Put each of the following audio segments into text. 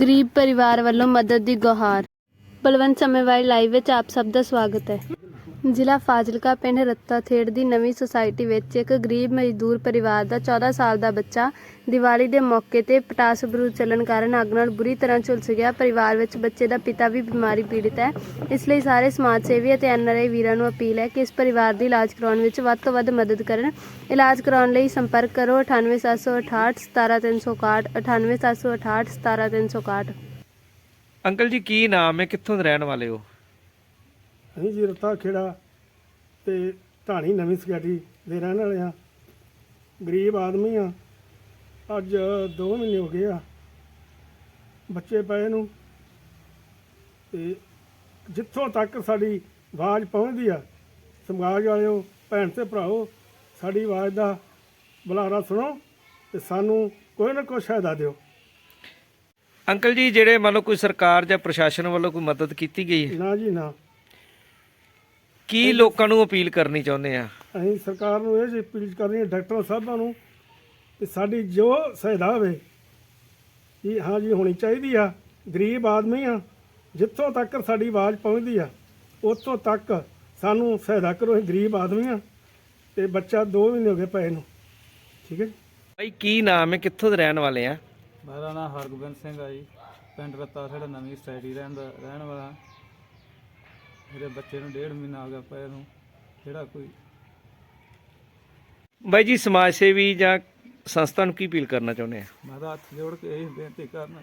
ਗਰੀਬ ਪਰਿਵਾਰ ਵੱਲੋਂ ਮਦਦ ਦੀ ਗੁਹਾਰ। ਬਲਵੰਤ ਸਮੇਵਾਈ ਲਾਈਵ ਵਿੱਚ ਆਪ ਸਭ ਦਾ ਸਵਾਗਤ ਹੈ। ਜ਼ਿਲ੍ਹਾ ਫਾਜ਼ਿਲਕਾ ਪਿੰਡ ਰੱਤਾ ਥੇੜ ਦੀ ਨਵੀਂ ਸੁਸਾਇਟੀ ਵਿੱਚ ਇੱਕ ਗਰੀਬ ਮਜ਼ਦੂਰ ਪਰਿਵਾਰ ਦਾ 14 ਸਾਲ ਦਾ ਬੱਚਾ ਦੀਵਾਲੀ ਦੇ ਮੌਕੇ ਤੇ ਪਟਾਸ ਬਰੂਦ ਚੱਲਣ ਕਾਰਨ ਅੱਗ ਨਾਲ ਬੁਰੀ ਤਰ੍ਹਾਂ ਝੁਲਸ ਗਿਆ। ਪਰਿਵਾਰ ਵਿੱਚ ਬੱਚੇ ਦਾ ਪਿਤਾ ਵੀ ਬਿਮਾਰੀ ਪੀੜਿਤ ਹੈ। ਇਸ ਲਈ ਸਾਰੇ ਸਮਾਜ ਸੇਵੀ ਅਤੇ ਐਨਆਰਆਈ ਵੀਰਾਂ ਨੂੰ ਅਪੀਲ ਹੈ ਕਿ ਇਸ ਪਰਿਵਾਰ ਦੀ ਇਲਾਜ ਕਰਾਉਣ ਵਿੱਚ ਵੱਧ ਤੋਂ ਵੱਧ ਮਦਦ ਕਰਨ। ਇਲਾਜ ਕਰਾਉਣ ਲਈ ਸੰਪਰਕ ਕਰੋ 98768 17361 98768 17361 ਅੰਕਲ ਜੀ, ਕੀ ਨਾਮ ਹੈ? ਕਿੱਥੋਂ ਦੇ ਰਹਿਣ ਵਾਲੇ ਹੋ? ਅਸੀਂ ਜੀ ਰਤਾ ਖੇੜਾ ਤੇ ਢਾਣੀ ਨਵੀਂ ਸਕਿਆਟੀ ਦੇ ਰਹਿਣ ਵਾਲੇ ਆ ਗਰੀਬ ਆਦਮੀ ਆ ਅੱਜ 2 ਮਹੀਨੇ ਹੋ ਗਏ ਆ। ਬੱਚੇ ਪਏ ਨੂੰ। ਤੇ ਜਿੱਥੋਂ ਤੱਕ ਸਾਡੀ ਆਵਾਜ਼ ਪਹੁੰਚਦੀ ਆ ਸਮਾਜ ਵਾਲਿਓ ਭੈਣ ਤੇ ਭਰਾਓ ਸਾਡੀ ਆਵਾਜ਼ ਦਾ ਬੁਲਾਰਾ ਸੁਣੋ ਤੇ ਸਾਨੂੰ ਕੋਈ ਨਾ ਕੋਈ ਸਹਾਇਤਾ ਦਿਓ। ਅੰਕਲ ਜੀ ਜਿਹੜੇ ਮੰਨ ਲਓ ਕੋਈ ਸਰਕਾਰ ਜਾਂ ਪ੍ਰਸ਼ਾਸਨ ਵੱਲੋਂ ਕੋਈ ਮਦਦ ਕੀਤੀ ਗਈ ਹੈ? ਨਾ ਜੀ ਨਾ। ਕੀ ਲੋਕਾਂ ਨੂੰ ਅਪੀਲ ਕਰਨੀ ਚਾਹੁੰਦੇ ਆ? ਅਸੀਂ ਸਰਕਾਰ ਨੂੰ ਇਹ ਜੀ ਅਪੀਲ ਕਰਨੀ ਹੈ ਡਾਕਟਰ ਸਾਹਿਬਾਂ ਨੂੰ ਕਿ ਸਾਡੀ ਜੋ ਸਹਾਇਤਾ ਹੋਵੇ ਇਹ ਹਾਂ ਜੀ ਹੋਣੀ ਚਾਹੀਦੀ ਆ ਗਰੀਬ ਆਦਮੀ ਆ ਜਿੱਥੋਂ ਤੱਕ ਸਾਡੀ ਆਵਾਜ਼ ਪਹੁੰਚਦੀ ਆ ਉੱਥੋਂ ਤੱਕ ਸਾਨੂੰ ਸਹਾਇਤਾ ਕਰੋ ਅਸੀਂ ਗਰੀਬ ਆਦਮੀ ਆ ਤੇ ਬੱਚਾ 2 ਮਹੀਨੇ ਹੋ ਗਏ ਪਏ ਨੂੰ। ਠੀਕ ਹੈ ਜੀ? ਭਾਈ ਕੀ ਨਾਮ ਹੈ? ਕਿੱਥੋਂ ਦੇ ਰਹਿਣ ਵਾਲੇ ਆ? ਮੇਰਾ ਨਾਮ ਹਰਗੋਬਿੰਦ ਸਿੰਘ ਆ ਜੀ ਪਿੰਡ ਰੱਤਾ ਸਾਡਾ ਨਵੀਂ ਸਟੇਡੀ ਰਹਿਣ ਦਾ ਰਹਿਣ ਵਾਲਾ। ਮੇਰੇ ਬੱਚੇ ਨੂੰ ਡੇਢ ਮਹੀਨਾ ਹੋ ਗਿਆ ਪਏ ਨੂੰ ਜਿਹੜਾ ਕੋਈ? ਬਾਈ ਜੀ ਸਮਾਜ ਸੇਵੀ ਜਾਂ ਸੰਸਥਾ ਨੂੰ ਕੀ ਅਪੀਲ ਕਰਨਾ ਚਾਹੁੰਦੇ ਆ? ਮੈਂ ਤਾਂ ਹੱਥ ਜੋੜ ਕੇ ਇਹ ਬੇਨਤੀ ਕਰਨਾ।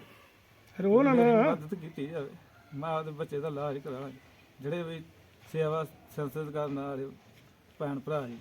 ਰੋ ਨਾ ਮੇਰੀ ਨਾ ਮਦਦ ਕੀਤੀ ਜਾਵੇ। ਮੈਂ ਆਪਦੇ ਬੱਚੇ ਦਾ ਇਲਾਜ ਕਰਾਵਾਂ। ਜਿਹੜੇ ਵੀ ਸੇਵਾ ਸੰਸਦ ਕਰਨ ਵਾਲੇ ਭੈਣ ਭਰਾ ਜੀ